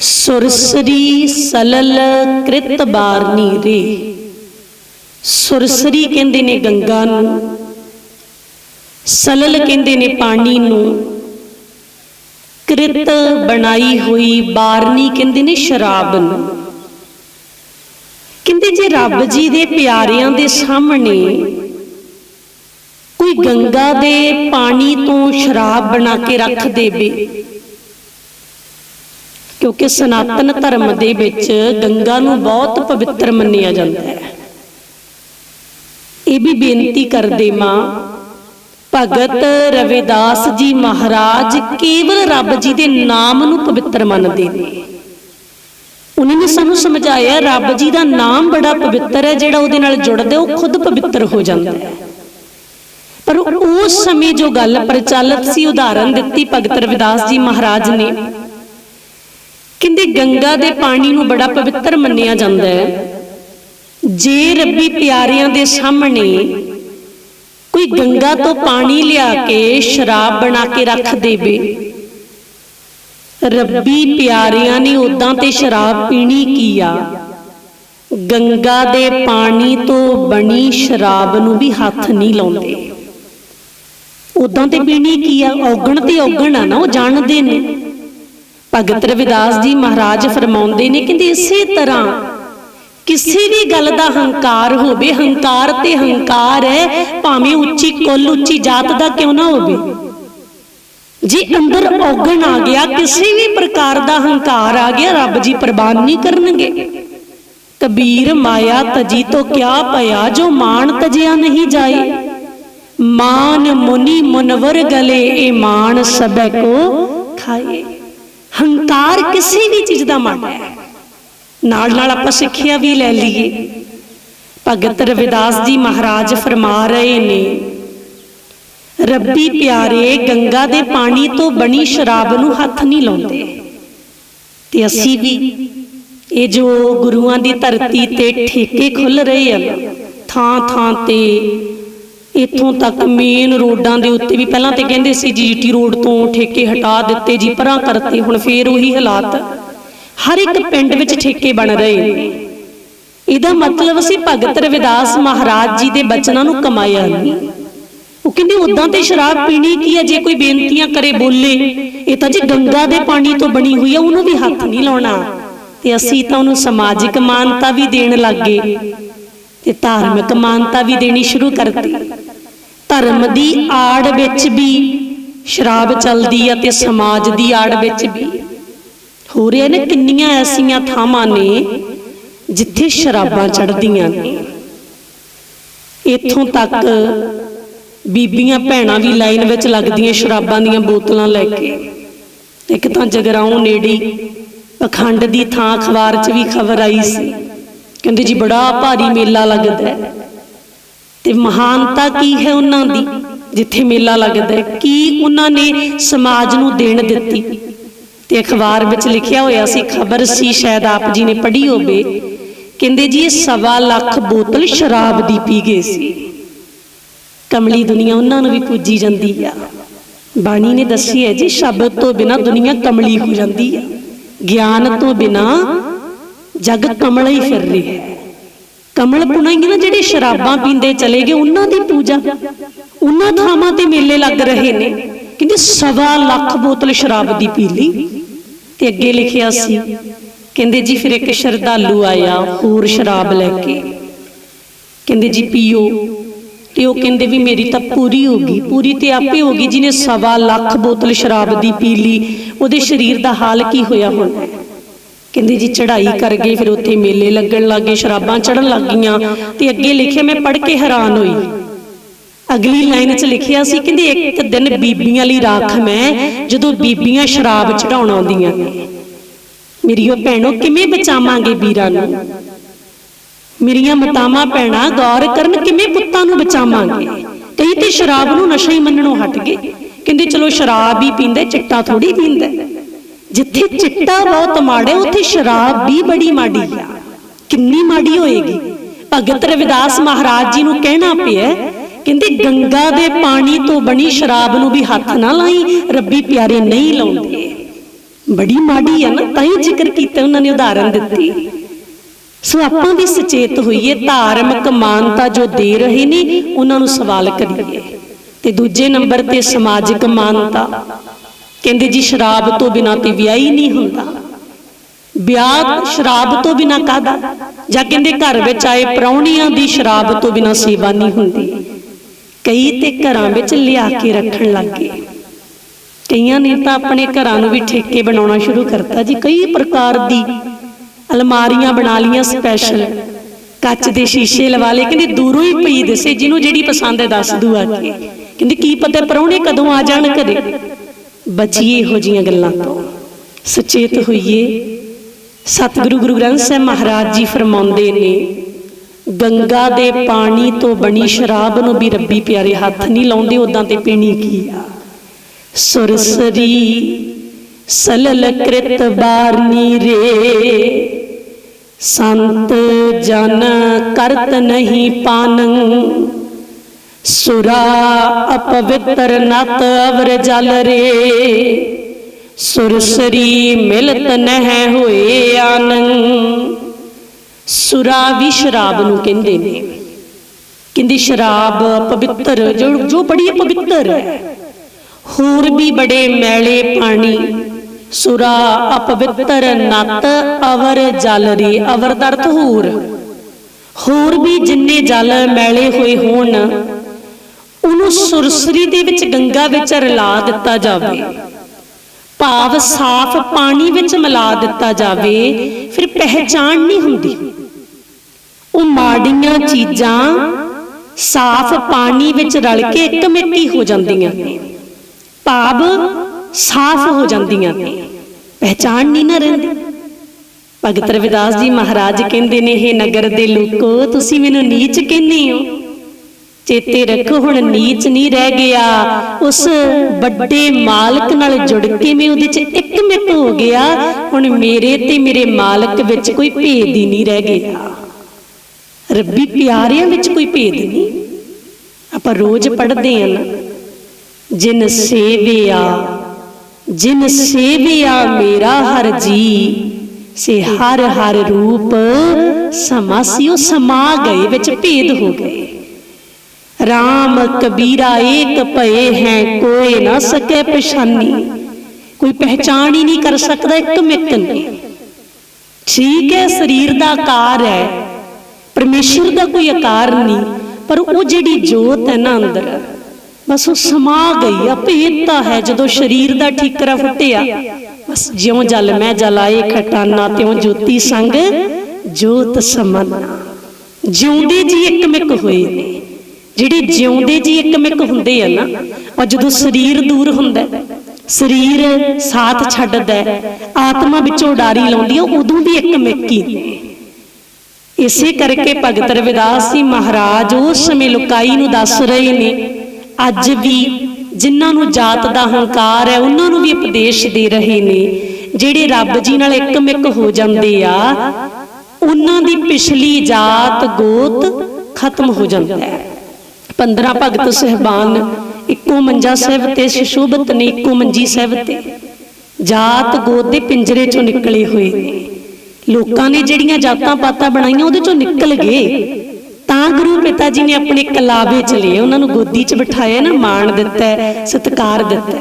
ਸੁਰਸਰੀ ਸਲਲ ਕ੍ਰਿਤ ਬਾਰਨੀ ਰੇ ਸੁਰਸਰੀ ਕਹਿੰਦੇ ਨੇ ਗੰਗਾ ਨੂੰ, ਸਲਲ ਕਹਿੰਦੇ ਨੇ ਪਾਣੀ ਨੂੰ। ਕ੍ਰਿਤ ਬਣਾਈ ਹੋਈ ਬਾਰਨੀ ਕਹਿੰਦੇ ਨੇ ਸ਼ਰਾਬ ਨੂੰ। ਕਹਿੰਦੇ ਜੇ ਰੱਬ ਜੀ ਦੇ ਪਿਆਰਿਆਂ ਦੇ ਸਾਹਮਣੇ ਕੋਈ ਗੰਗਾ ਦੇ ਪਾਣੀ ਤੋਂ ਸ਼ਰਾਬ ਬਣਾ ਕੇ ਰੱਖ ਦੇਵੇ ਕਿਉਂਕਿ ਸਨਾਤਨ ਧਰਮ ਦੇ ਵਿੱਚ ਗੰਗਾ ਨੂੰ ਬਹੁਤ ਪਵਿੱਤਰ ਮੰਨਿਆ ਜਾਂਦਾ ਹੈ। ਇਹ ਵੀ ਬੇਨਤੀ ਕਰਦੇ ਮਾਂ, ਭਗਤ ਰਵਿਦਾਸ ਜੀ ਮਹਾਰਾਜ ਕੇਵਲ ਰੱਬ ਜੀ ਦੇ ਨਾਮ ਨੂੰ ਪਵਿੱਤਰ ਮੰਨਦੇ ਨੇ। ਉਹਨਾਂ ਨੇ ਸਾਨੂੰ ਸਮਝਾਇਆ, ਰੱਬ ਜੀ ਦਾ ਨਾਮ ਬੜਾ ਪਵਿੱਤਰ ਹੈ, ਜਿਹੜਾ ਉਹਦੇ ਨਾਲ ਜੁੜਦਾ ਉਹ ਖੁਦ ਪਵਿੱਤਰ ਹੋ ਜਾਂਦਾ ਹੈ। ਪਰ ਉਸ ਸਮੇਂ ਜੋ ਗੱਲ ਪ੍ਰਚਲਿਤ ਸੀ, ਉਦਾਹਰਨ ਦਿੱਤੀ ਭਗਤ ਰਵਿਦਾਸ ਜੀ ਮਹਾਰਾਜ ਨੇ ਕਹਿੰਦੇ ਗੰਗਾ ਦੇ ਪਾਣੀ ਨੂੰ ਬੜਾ ਪਵਿੱਤਰ ਮੰਨਿਆ ਜਾਂਦਾ ਹੈ। ਜੇ ਰੱਬੀ ਪਿਆਰਿਆਂ ਦੇ ਸਾਹਮਣੇ ਕੋਈ ਗੰਗਾ ਤੋਂ ਪਾਣੀ ਲਿਆ ਕੇ ਸ਼ਰਾਬ ਬਣਾ ਕੇ ਰੱਖ ਦੇਵੇ। ਰੱਬੀ ਪਿਆਰਿਆਂ ਨੇ ਉਦਾਂ ਤੇ ਸ਼ਰਾਬ ਪੀਣੀ ਕੀ ਆ? ਗੰਗਾ ਦੇ ਪਾਣੀ ਤੋਂ ਬਣੀ ਸ਼ਰਾਬ ਨੂੰ ਵੀ ਹੱਥ ਨਹੀਂ ਲਾਉਂਦੇ। ਉਦਾਂ ਤੇ ਪੀਣੀ ਕੀ ਆ? ਔਗਣ ਤੇ ਔਗਣ ਆ ਨਾ ਉਹ ਜਾਣਦੇ ਨੇ। ਭਗਤ ਰਵਿਦਾਸ ਜੀ ਮਹਾਰਾਜ ਫਰਮਾਉਂਦੇ ਨੇ, ਕਹਿੰਦੇ ਇਸੇ ਤਰ੍ਹਾਂ ਕਿਸੇ ਵੀ ਗੱਲ ਦਾ ਹੰਕਾਰ ਹੋਵੇ, ਹੰਕਾਰ ਤੇ ਹੰਕਾਰ ਹੈ, ਭਾਵੇਂ ਉੱਚੀ ਕੁੱਲ, ਉੱਚੀ ਜਾਤ ਦਾ ਕਿਉਂ ਨਾ ਹੋਵੇ। ਜੇ ਅੰਦਰ ਔਗਣ ਆ ਗਿਆ, ਕਿਸੇ ਵੀ ਪ੍ਰਕਾਰ ਦਾ ਹੰਕਾਰ ਆ ਗਿਆ, ਰੱਬ ਜੀ ਪ੍ਰਵਾਨ ਨਹੀਂ ਕਰਨਗੇ। ਕਬੀਰ ਮਾਇਆ ਤਜੀ ਤੋਂ ਕਿਆ ਪਿਆ ਜੋ ਮਾਨ ਤਜਿਆ ਨਹੀਂ ਜਾਏ। ਮਾਨ ਮੁਨੀ ਮੁਨਵਰ ਗਲੇ, ਇਹ ਮਾਨ ਸਭੈ ਕੋ ਖਾਏ। ਹੰਕਾਰ ਕਿਸੇ ਵੀ ਚੀਜ਼ ਦਾ ਮਾੜਾ ਹੈ। ਨਾਲ ਨਾਲ ਆਪਾਂ ਸਿੱਖਿਆ ਵੀ ਲੈ ਲਈਏ। ਭਗਤ ਰਵਿਦਾਸ ਜੀ ਮਹਾਰਾਜ ਫਰਮਾ ਰਹੇ ਨੇ, ਰੱਬੀ ਪਿਆਰੇ, ਗੰਗਾ ਦੇ ਪਾਣੀ ਤੋਂ ਬਣੀ ਸ਼ਰਾਬ ਨੂੰ ਹੱਥ ਨਹੀਂ ਲਾਉਂਦੇ। ਤੇ ਅਸੀਂ ਵੀ ਇਹ ਜੋ ਗੁਰੂਆਂ ਦੀ ਧਰਤੀ ਤੇ ਠੇਕੇ ਖੁੱਲ ਰਹੇ ਆ ਥਾਂ ਥਾਂ ਤੇ ਇੱਥੋਂ ਤੱਕ ਮੇਨ ਰੋਡਾਂ ਦੇ ਉੱਤੇ ਵੀ ਪਹਿਲਾਂ ਤੇ ਕਹਿੰਦੇ ਸੀ ਜੀਟੀ ਰੋਡ ਤੋਂ ਠੇਕੇ ਹਟਾ ਦਿੱਤੇ ਜੀ, ਪਰਾਂ ਕਰਤੇ, ਹੁਣ ਫੇਰ ਉਹੀ ਹਾਲਾਤ। ਹਰ ਇੱਕ ਪਿੰਡ ਵਿੱਚ ਠੇਕੇ ਬਣ ਰਹੇ ਇਹਦਾ ਮਤਲਬ ਸੀ ਭਗਤ ਰਵਿਦਾਸ ਮਹਾਰਾਜ ਜੀ ਦੇ ਬਚਨਾਂ ਨੂੰ ਕਮਾਇਆ ਨਹੀਂ। ਉਹ ਕਹਿੰਦੇ ਉਦਾਂ ਤੇ ਸ਼ਰਾਬ ਪੀਣੀ ਕੀ ਹੈ? ਜੇ ਕੋਈ ਬੇਨਤੀਆਂ ਕਰੇ ਬੋਲੇ, ਇਹ ਤਾਂ ਜੀ ਗੰਗਾ ਦੇ ਪਾਣੀ ਤੋਂ ਬਣੀ ਹੋਈ ਹੈ ਉਹਨੂੰ ਵੀ ਹੱਥ ਨਹੀਂ ਲਾਉਣਾ। ਤੇ ਅਸੀਂ ਤਾਂ ਉਹਨੂੰ ਸਮਾਜਿਕ ਮਾਨਤਾ ਵੀ ਦੇਣ ਲੱਗੇ ਤੇ ਧਾਰਮਿਕ ਮਾਨਤਾ ਵੀ ਦੇਣੀ ਸ਼ੁਰੂ ਕਰਤੀ। ਧਰਮ ਦੀ ਆੜ ਵਿੱਚ ਵੀ, ਸ਼ਰਾਬ ਚੱਲਦੀ ਆ ਤੇ ਸਮਾਜ ਦੀ ਆੜ ਵਿੱਚ ਵੀ। ਹੋ ਰਿਹਾ ਨੇ ਕਿੰਨੀਆਂ ਐਸੀਆਂ ਥਾਵਾਂ ਨੇ ਜਿੱਥੇ ਸ਼ਰਾਬਾਂ ਚੜਦੀਆਂ ਨੇ। ਇੱਥੋਂ ਤੱਕ ਬੀਬੀਆਂ ਭੈਣਾਂ ਵੀ ਲਾਈਨ ਵਿੱਚ ਲੱਗਦੀਆਂ ਸ਼ਰਾਬਾਂ ਦੀਆਂ ਬੋਤਲਾਂ ਲੈ ਕੇ। ਇੱਕ ਤਾਂ ਜਗਰਾਉਂ ਨੇੜੀ ਅਖੰਡ ਦੀ ਥਾਂ ਅਖਬਾਰ 'ਚ ਵੀ ਖਬਰ ਆਈ ਸੀ। ਕਹਿੰਦੇ ਜੀ ਬੜਾ ਭਾਰੀ ਮੇਲਾ ਲੱਗਦਾ ਹੈ। ਤੇ ਮਹਾਨਤਾ ਕੀ ਹੈ ਉਹਨਾਂ ਦੀ? ਜਿੱਥੇ ਮੇਲਾ ਲੱਗਦਾ ਹੈ ਕੀ ਉਹਨਾਂ ਨੇ ਸਮਾਜ ਨੂੰ ਦੇਣ ਦਿੱਤੀ? ਤੇ ਅਖਬਾਰ ਵਿੱਚ ਲਿਖਿਆ ਹੋਇਆ ਸੀ ਖਬਰ ਸੀ ਸ਼ਾਇਦ ਆਪ ਜੀ ਨੇ ਪੜ੍ਹੀ ਹੋਵੇ ਕਹਿੰਦੇ ਜੀ ਇਹ ਸਵਾ ਲੱਖ ਬੋਤਲ ਸ਼ਰਾਬ ਦੀ ਪੀ ਗਏ ਸੀ। ਕਮਲੀ ਦੁਨੀਆ ਉਹਨਾਂ ਨੂੰ ਵੀ ਪੂਜੀ ਜਾਂਦੀ ਆ। ਬਾਣੀ ਨੇ ਦੱਸੀ ਹੈ ਜੀ ਸ਼ਬਦ ਤੋਂ ਬਿਨਾ ਦੁਨੀਆ ਕਮਲੀ ਹੋ ਜਾਂਦੀ ਆ। ਗਿਆਨ ਤੋਂ ਬਿਨਾ ਜਗ ਕਮਲਾ ਹੀ ਫਿਰ ਰਿਹਾ ਹੈ। ਕਮਲ ਪੁਣਾਈ ਨਾ ਜਿਹੜੇ ਸ਼ਰਾਬਾਂ ਪੀਂਦੇ ਚਲੇ ਗਏ ਉਹਨਾਂ ਦੀ ਪੂਜਾ। ਉਹਨਾਂ ਥਾਵਾਂ ਤੇ ਮੇਲੇ ਲੱਗ ਰਹੇ ਨੇ। ਕਹਿੰਦੇ ਸਵਾ ਲੱਖ ਬੋਤਲ ਸ਼ਰਾਬ ਦੀ ਪੀ ਲਈ। ਤੇ ਅੱਗੇ ਲਿਖਿਆ ਸੀ ਕਹਿੰਦੇ ਜੀ ਫਿਰ ਇੱਕ ਸ਼ਰਧਾਲੂ ਆਇਆ ਹੋਰ ਸ਼ਰਾਬ ਲੈ ਕੇ। ਕਹਿੰਦੇ ਜੀ ਪੀਓ। ਤੇ ਉਹ ਕਹਿੰਦੇ ਵੀ ਮੇਰੀ ਤਾਂ ਪੂਰੀ ਹੋ ਗਈ। ਪੂਰੀ ਤੇ ਆਪੇ ਹੋ ਗਈ ਜਿਹਨੇ ਸਵਾ ਲੱਖ ਬੋਤਲ ਸ਼ਰਾਬ ਦੀ ਪੀ ਲਈ। ਉਹਦੇ ਸਰੀਰ ਦਾ ਹਾਲ ਕੀ ਹੋਇਆ ਹੋਣਾ? ਕਹਿੰਦੇ ਜੀ ਚੜ੍ਹਾਈ ਕਰ ਗਏ ਫਿਰ ਉੱਥੇ ਮੇਲੇ ਲੱਗਣ ਲੱਗੇ ਸ਼ਰਾਬਾਂ ਚੜਨ ਲੱਗੀਆਂ ਤੇ ਅੱਗੇ ਲਿਖਿਆ ਮੈਂ ਪੜ੍ਹ ਕੇ ਹੈਰਾਨ ਹੋਈ। ਅਗਲੀ ਲਾਈਨ 'ਚ ਲਿਖਿਆ ਸੀ ਕਹਿੰਦੇ ਇੱਕ ਦਿਨ ਬੀਬੀਆਂ ਲਈ ਰਾਖ ਮੈਂ ਜਦੋਂ ਬੀਬੀਆਂ ਸ਼ਰਾਬ ਚੜਾਉਣ ਆਉਂਦੀਆਂ। ਨੇ ਮੇਰੀਓ ਭੈਣੋ ਕਿਵੇਂ ਬਚਾਵਾਂਗੇ ਵੀਰਾਂ ਨੂੰ? ਮੇਰੀਆਂ ਮਤਾਵਾਂ ਭੈਣਾਂ ਗੌਰ ਕਰਨ ਕਿਵੇਂ ਪੁੱਤਾਂ ਨੂੰ ਬਚਾਵਾਂਗੇ? ਕਈ ਤੇ ਸ਼ਰਾਬ ਨੂੰ ਨਸ਼ਾ ਹੀ ਮੰਨਣੋਂ ਹਟ ਗਏ। ਕਹਿੰਦੇ ਚਲੋ ਸ਼ਰਾਬ ਹੀ ਪੀਂਦੇ ਚਿੱਟਾ ਥੋੜੀ ਪੀਂਦਾ। ਜਿੱਥੇ ਚਿੱਟਾ ਬਹੁਤ ਮਾੜਾ ਉੱਥੇ ਸ਼ਰਾਬ ਵੀ ਬੜੀ ਮਾੜੀ ਆ ਕਿੰਨੀ ਮਾੜੀ ਹੋਏਗੀ? ਭਗਤ ਰਵਿਦਾਸ ਮਹਾਰਾਜ ਜੀ ਨੂੰ ਕਹਿਣਾ ਪਿਆ ਕਹਿੰਦੇ ਗੰਗਾ ਦੇ ਪਾਣੀ ਤੋਂ ਬਣੀ ਸ਼ਰਾਬ ਨੂੰ ਵੀ ਹੱਥ ਨਾ ਲਾਈ, ਰੱਬੀ ਪਿਆਰੇ ਨਹੀਂ ਲਾਉਂਦੇ। ਬੜੀ ਮਾੜੀ ਹੈ ਨਾ, ਤਾਂ ਹੀ ਜ਼ਿਕਰ ਕੀਤਾ ਉਹਨਾਂ ਨੇ ਉਦਾਹਰਨ ਦਿੱਤੀ। ਸੋ ਆਪਾਂ ਵੀ ਸੁਚੇਤ ਹੋਈਏ, ਧਾਰਮਿਕ ਮਾਨਤਾ ਜੋ ਦੇ ਰਹੇ ਨੇ, ਉਹਨਾਂ ਨੂੰ ਸਵਾਲ ਕਰੀਏ। ਤੇ ਦੂਜੇ ਨੰਬਰ ਤੇ ਸਮਾਜਿਕ ਮਾਨਤਾ। ਕਹਿੰਦੇ ਜੀ, ਸ਼ਰਾਬ ਤੋਂ ਬਿਨਾਂ ਤੇ ਵਿਆਹ ਹੀ ਨਹੀਂ ਹੁੰਦਾ। ਵਿਆਹ ਸ਼ਰਾਬ ਤੋਂ ਬਿਨਾਂ ਕਾਦਾ ਜਾਂ ਕਹਿੰਦੇ ਘਰ ਵਿੱਚ ਆਏ ਪ੍ਰਾਹੁਣੀਆਂ ਦੀ ਸ਼ਰਾਬ ਤੋਂ ਬਿਨਾਂ ਸੇਵਾ ਨਹੀਂ ਹੁੰਦੀ। ਕਈ ਤੇ ਘਰਾਂ ਵਿੱਚ ਲਿਆ ਕੇ ਰੱਖਣ ਲੱਗੇ ਕਈਆਂ ਨੇ ਤਾਂ ਆਪਣੇ ਘਰਾਂ ਨੂੰ ਵੀ ਠੇਕੇ ਬਣਾਉਣਾ ਸ਼ੁਰੂ ਕਰਤਾ ਜੀ। ਕਈ ਪ੍ਰਕਾਰ ਦੀ ਅਲਮਾਰੀਆਂ ਬਣਾ ਲੀਆਂ ਸਪੈਸ਼ਲ ਕੱਚ ਦੇ ਸ਼ੀਸ਼ੇ ਲਵਾ ਲਏ। ਕਹਿੰਦੇ ਦੂਰੋਂ ਹੀ ਪਈ ਦਿਸੇ। ਜਿਹਨੂੰ ਜਿਹੜੀ ਪਸੰਦ ਹੈ ਦੱਸ ਦੂ ਆ ਕੇ। ਕਹਿੰਦੇ ਕੀ ਪਤਾ ਪਰੌਣੇ ਕਦੋਂ ਆ ਜਾਣ ਕਦੇ ਬਚੀਏ ਇਹੋ ਜੀਆਂ ਗੱਲਾਂ। ਤੋਂ ਸੁਚੇਤ ਹੋਈਏ। ਸਤਿਗੁਰੂ ਗੁਰੂ ਗ੍ਰੰਥ ਸਾਹਿਬ ਮਹਾਰਾਜ ਜੀ ਫਰਮਾਉਂਦੇ ਨੇ, ਗੰਗਾ ਦੇ ਪਾਣੀ ਤੋਂ ਬਣੀ ਸ਼ਰਾਬ ਨੂੰ ਵੀ ਰੱਬੀ ਪਿਆਰੇ ਹੱਥ ਨਹੀਂ ਲਾਉਂਦੇ ਉਦਾਂ ਤੇ ਪੀਣੀ ਕੀ ਆ? ਸੁਰਸਰੀ ਸਲਲ ਕ੍ਰਿਤ ਬਾਰਨੀ ਰੇ। ਸੰਤ ਜਨ ਕਰਤ ਨਹੀਂ ਪਾਨੰ। ਸੁਰਾ ਅਪਵਿੱਤਰ ਨਤ ਅਵਰ ਜਲ ਰੇ। ਸੁਰਸਰੀ ਮਿਲਤ ਨਹਿ ਹੋਏ ਆਨੰ। ਸੁਰਾ ਵੀ ਸ਼ਰਾਬ ਨੂੰ ਕਹਿੰਦੇ ਨੇ। ਕਹਿੰਦੀ ਸ਼ਰਾਬ ਪਵਿੱਤਰ ਜੋ ਜੋ ਬੜੀ ਪਵਿੱਤਰ ਹੈ। ਹੋਰ ਵੀ ਬੜੇ ਮੈਲੇ ਪਾਣੀ। ਸੁਰਾ ਅਪਵਿੱਤਰ ਨਤ ਅਵਰ ਜਲ ਰੇ, ਅਵਰ ਦਾ ਅਰਥ ਹੋਰ। ਹੋਰ ਵੀ ਜਿੰਨੇ ਜਲ ਮੈਲੇ ਹੋਏ ਹੋਣ ਉਹਨੂੰ ਸੁਰਸਰੀ ਦੇ ਵਿੱਚ ਗੰਗਾ ਵਿੱਚ ਰਲਾ ਦਿੱਤਾ ਜਾਵੇ। ਭਾਵ ਸਾਫ਼ ਪਾਣੀ ਵਿੱਚ ਮਿਲਾ ਦਿੱਤਾ ਜਾਵੇ, ਫਿਰ ਪਹਿਚਾਣ ਨਹੀਂ ਹੁੰਦੀ। ਉਹ ਮਾੜੀਆਂ ਚੀਜ਼ਾਂ ਸਾਫ਼ ਪਾਣੀ ਵਿੱਚ ਰਲ ਕੇ ਇੱਕ ਮਿੱਟੀ ਹੋ ਜਾਂਦੀਆਂ। ਭਾਵ ਸਾਫ਼ ਹੋ ਜਾਂਦੀਆਂ। ਪਹਿਚਾਣ ਨਹੀਂ ਨਾ ਰਹਿੰਦੀ। ਭਗਤ ਰਵਿਦਾਸ ਜੀ ਮਹਾਰਾਜ ਕਹਿੰਦੇ ਨੇ ਇਹ ਨਗਰ ਦੇ ਲੋਕੋ, ਤੁਸੀਂ ਮੈਨੂੰ ਨੀਚ ਕਹਿੰਦੇ ਹੋ। ਚੇਤੇ ਰੱਖ, ਹੁਣ ਨੀਚ ਨਹੀਂ ਰਹਿ ਗਿਆ। ਉਸ ਵੱਡੇ ਮਾਲਕ ਨਾਲ ਜੁੜ ਕੇ ਮੈਂ ਉਹਦੇ 'ਚ ਇੱਕ ਮਿੱਟ ਹੋ ਗਿਆ। ਹੁਣ ਮੇਰੇ ਤੇ ਮੇਰੇ ਮਾਲਕ ਵਿੱਚ ਕੋਈ ਭੇਦ ਹੀ ਨਹੀਂ ਰਹਿ ਗਿਆ। ਰੱਬੀ ਪਿਆਰਿਆਂ ਵਿੱਚ ਕੋਈ ਭੇਦ ਨਹੀਂ। ਆਪਾਂ ਰੋਜ਼ ਪੜ੍ਹਦੇ ਹਾਂ ਨਾ, ਜਿਨ ਸੇਵਿਆ ਜਿਨ ਸੇਵਿਆ ਮੇਰਾ ਹਰ ਜੀ, ਸੇ ਹਰ ਹਰ ਰੂਪ ਸਮਾਸਿਓ ਸਮਾ ਗਏ ਵਿੱਚ ਭੇਦ ਹੋ ਗਏ। ਰਾਮ ਕਬੀਰਾ ਏਕ ਭਏ ਹੈ ਕੋਈ ਨਾ ਸਕੇ ਪਛਾਨੀ। ਕੋਈ ਪਹਿਚਾਣ ਹੀ ਨਹੀਂ ਕਰ ਸਕਦਾ ਇੱਕ ਮਿੱਕ ਨੇ। ਠੀਕ ਹੈ, ਸਰੀਰ ਦਾ ਆਕਾਰ ਹੈ, ਪਰਮੇਸ਼ਰ ਦਾ ਕੋਈ ਆਕਾਰ ਨਹੀਂ, ਪਰ ਉਹ ਜਿਹੜੀ ਜੋਤ ਹੈ ਨਾ ਅੰਦਰ, ਬਸ ਉਹ ਸਮਾ ਗਈ ਆ ਹੈ, ਜਦੋਂ ਸਰੀਰ ਦਾ ਠੀਕਰਾ ਫੁੱਟਿਆ, ਬਸ ਜਿਉਂ ਜਲ ਮੈਂ ਜਲਾਏ, ਖਟਾਨਾ ਤਿਉਂ ਜੋਤੀ ਸੰਗ, ਜੋਤ ਸਮਨਾ। ਜਿਉਂਦੇ ਜੀ ਇੱਕ ਮਿੱਕ ਹੋਏ ਨੇ। ਜਿਹੜੇ ਜਿਉਂਦੇ ਜੀ ਇੱਕ ਮਿੱਕ ਹੁੰਦੇ ਆ ਨਾ ਔਰ ਜਦੋਂ ਸਰੀਰ ਦੂਰ ਹੁੰਦਾ ਹੈ, ਸਰੀਰ ਸਾਥ ਛੱਡਦਾ ਆਤਮਾ ਵਿੱਚੋਂ ਉਡਾਰੀ ਲਾਉਂਦੀ ਹੈ ਉਦੋਂ ਵੀ ਇੱਕ ਮਿੱਕ ਹੀ। ਇਸੇ ਕਰਕੇ ਭਗਤ ਰਵਿਦਾਸ ਜੀ ਮਹਾਰਾਜ ਉਸ ਸਮੇਂ ਲੁਕਾਈ ਨੂੰ ਦੱਸ ਰਹੇ ਨੇ ਅੱਜ ਵੀ ਜਿਨ੍ਹਾਂ ਨੂੰ ਜਾਤ ਦਾ ਹੰਕਾਰ ਹੈ ਉਹਨਾਂ ਨੂੰ ਵੀ ਉਪਦੇਸ਼ ਦੇ ਰਹੇ ਨੇ। ਜਿਹੜੇ ਰੱਬ ਜੀ ਨਾਲ ਇੱਕ ਮਿੱਕ ਹੋ ਜਾਂਦੇ ਆ ਉਹਨਾਂ ਦੀ ਪਿਛਲੀ ਜਾਤ ਗੋਤ ਖਤਮ ਹੋ। ਜਾਂਦਾ ਹੈ। 15 ਭਗਤ ਸਹਿਬਾਨ ਇੱਕੋ ਮੰਜਾ ਸਾਹਿਬ ਤੇ ਸ਼ੋਭਤ ਨੇ ਇੱਕੋ ਮੰਜੀ ਸਾਹਿਬ ਤੇ। ਜਾਤ ਗੋਤ ਦੇ ਪਿੰਜਰੇ ਚੋਂ ਨਿਕਲੇ ਹੋਏ। ਨੇ ਲੋਕਾਂ ਨੇ ਜਿਹੜੀਆਂ ਜਾਤਾਂ ਪਾਤਾਂ ਬਣਾਈਆਂ ਉਹਦੇ ਚੋਂ ਨਿਕਲ ਗਏ। ਤਾਂ ਗੁਰੂ ਪਿਤਾ ਜੀ ਨੇ ਆਪਣੇ ਕਲਾਵੇ ਚ ਲਏ ਉਹਨਾਂ ਨੂੰ ਗੋਦੀ ਚ ਬਿਠਾਇਆ ਨਾ ਮਾਣ ਦਿੱਤਾ ਹੈ, ਸਤਿਕਾਰ ਦਿੱਤਾ।